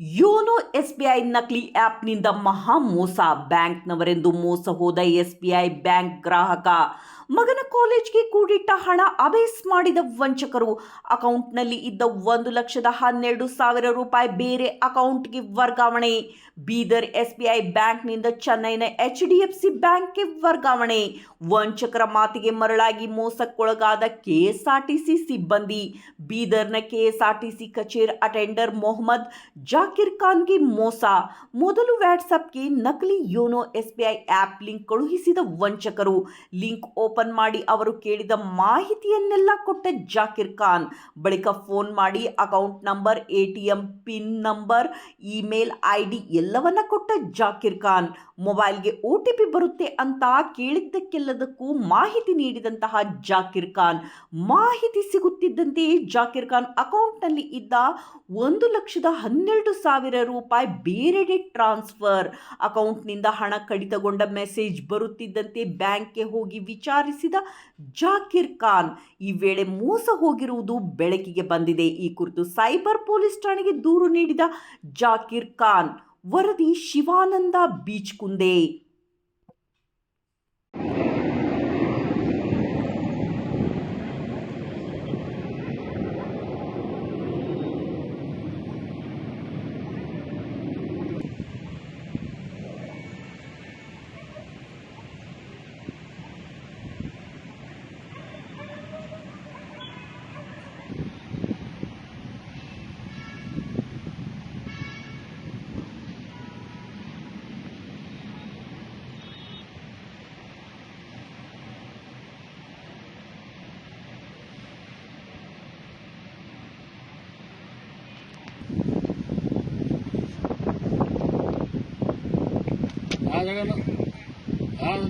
YONO SBI ನಕಲಿ ಆ್ಯಪ್ನಿಂದ ಮಹಾ ಮೋಸ ಬ್ಯಾಂಕ್ನವರೆಂದು ಮೋಸ ಹೋದ ಐ ಬ್ಯಾಂಕ್ ಗ್ರಾಹಕ. ಮಗನ ಕಾಲೇಜ್ಗೆ ಕೂಡಿಟ್ಟ ಹಣ ಅಬೇಸ್ ಮಾಡಿದ ವಂಚಕರು. ಅಕೌಂಟ್ನಲ್ಲಿ ಇದ್ದ ಒಂದು ಲಕ್ಷದ ಹನ್ನೆರಡು ಸಾವಿರ ರೂಪಾಯಿ ಬೇರೆ ಅಕೌಂಟ್ಗೆ ವರ್ಗಾವಣೆ. ಬೀದರ್ ಎಸ್ಬಿಐ ಬ್ಯಾಂಕ್ನಿಂದ ಚೆನ್ನೈನ ಎಚ್ ಡಿ ಎಫ್ ಸಿ ಬ್ಯಾಂಕ್ಗೆ ವರ್ಗಾವಣೆ. ವಂಚಕರ ಮಾತಿಗೆ ಮರಳಾಗಿ ಮೋಸಕ್ಕೊಳಗಾದ ಕೆಎಸ್ಆರ್ಟಿಸಿ ಸಿಬ್ಬಂದಿ. ಬೀದರ್ನ ಕೆಎಸ್ಆರ್ಟಿಸಿ ಕಚೇರಿ ಅಟೆಂಡರ್ ಮೊಹಮ್ಮದ್ ಜಾಕಿರ್ ಖಾನ್ಗೆ ಮೋಸ. ಮೊದಲು ವ್ಯಾಟ್ಸಪ್ಗೆ ನಕಲಿ ಯೋನೋ ಎಸ್ಬಿಐ ಆ್ಯಪ್ ಲಿಂಕ್ ಕಳುಹಿಸಿದ ವಂಚಕರು. ಲಿಂಕ್ ಓಪನ್ ಮಾಡಿ ಅವರು ಕೇಳಿದ ಮಾಹಿತಿಯನ್ನೆಲ್ಲ ಕೊಟ್ಟ ಜಾಕಿರ್ ಖಾನ್. ಬಳಿಕ ಫೋನ್ ಮಾಡಿ account number, A T M pin number, email I D ಎಲ್ಲವನ್ನ ಕೊಟ್ಟ ಜಾಕಿರ್ ಖಾನ್. ಮೊಬೈಲ್ಗೆ ಒ ಟಿ ಪಿ ಬರುತ್ತೆ ಅಂತ ಕೇಳಿದ್ದಕ್ಕೆಲ್ಲದಕ್ಕೂ ಮಾಹಿತಿ ನೀಡಿದಂತಹ ಜಾಕಿರ್ ಖಾನ್. ಮಾಹಿತಿ ಸಿಗುತ್ತಿದ್ದಂತೆಯೇ ಜಾಕಿರ್ ಖಾನ್ ಅಕೌಂಟ್ನಲ್ಲಿ ಇದ್ದ ಒಂದು ಲಕ್ಷದ ಹನ್ನೆರಡು ಸಾವಿರ ರೂಪಾಯಿ ಬೇರೆಡೆ ಟ್ರಾನ್ಸ್ಫರ್ ಅಕೌಂಟ್ನಿಂದ ಹಣ ಕಡಿತಗೊಂಡ ಮೆಸೇಜ್ ಬರುತ್ತಿದ್ದಂತೆ ಬ್ಯಾಂಕ್ಗೆ ಹೋಗಿ ವಿಚಾರಿಸಿದ ಜಾಕಿರ್ ಖಾನ್, ಈ ವೇಳೆ ಮೋಸ ಹೋಗಿರುವುದು ಬೆಳಕಿಗೆ ಬಂದಿದೆ. ಈ ಕುರಿತು ಸೈಬರ್ ಪೊಲೀಸ್ ಠಾಣೆಗೆ ದೂರು ನೀಡಿದ ಜಾಕಿರ್ ಖಾನ್, ವರದಿ ಶಿವಾನಂದ ಬೀಚ್ ಕುಂದೆ. हाँ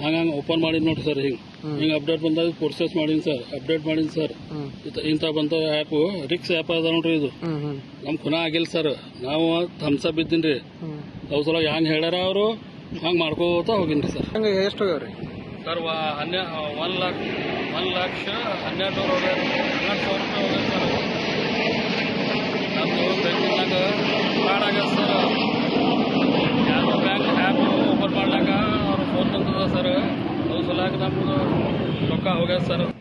ಹಂಗಂಗೆ ಓಪನ್ ಮಾಡಿದ್ ನೋಡ್ರಿ ಸರ್ ಹಿಂಗ್. ಹಿಂಗ್ ಅಪ್ಡೇಟ್ ಬಂದಾಗ ಪ್ರೊಸೆಸ್ ಮಾಡೀನಿ ಸರ್ ಅಪ್ಡೇಟ್ ಮಾಡೀನಿ ಸರ್ ಇಂಥ ಬಂತ ಆಪ್ ರಿಕ್ಸ್ ಆ್ಯಪ್ ಅದ ನೋಡ್ರಿ ಇದು. ನಮ್ ಖುನ ಆಗಿಲ್ಲ ಸರ್ ನಾವು ಥಮ್ಸಪ್ ಇದ್ದೀನಿ ರೀ ಅವ್ ಸಲ ಹೆಂಗ್ ಹೇಳ್ಯಾರ ಅವರು ಹಂಗ್ ಮಾಡ್ಕೋತ ಹೋಗಿನ್ರಿ ಸರ್ ಹಂಗ ಎಷ್ಟು ಹೋಗ್ಯಾವ್ರಿ? ಸರ್ ಹನ್ನೆ ಒನ್ ಲಾಕ್ ಒನ್ ಲಕ್ಷ ಹನ್ನೆರಡು ನೂರು ಹೋಗ್ಯಾರ ಹನ್ನೆರಡು ಸಾವಿರ ರೂಪಾಯಿ ಹೋಗ್ಯಾರ ಸರ್ ನಮ್ದು ಬ್ಯಾಂಕಿನಾಗ ಆಗ್ಯದ ಸರ್ ಯಾರು ಬ್ಯಾಂಕ್ ಆ್ಯಪ್ ಓಪನ್ ಮಾಡ್ಲಾಕ ಅವ್ರ ಫೋನ್ ಬಂದದ ಸರ್ ಅದ್ರ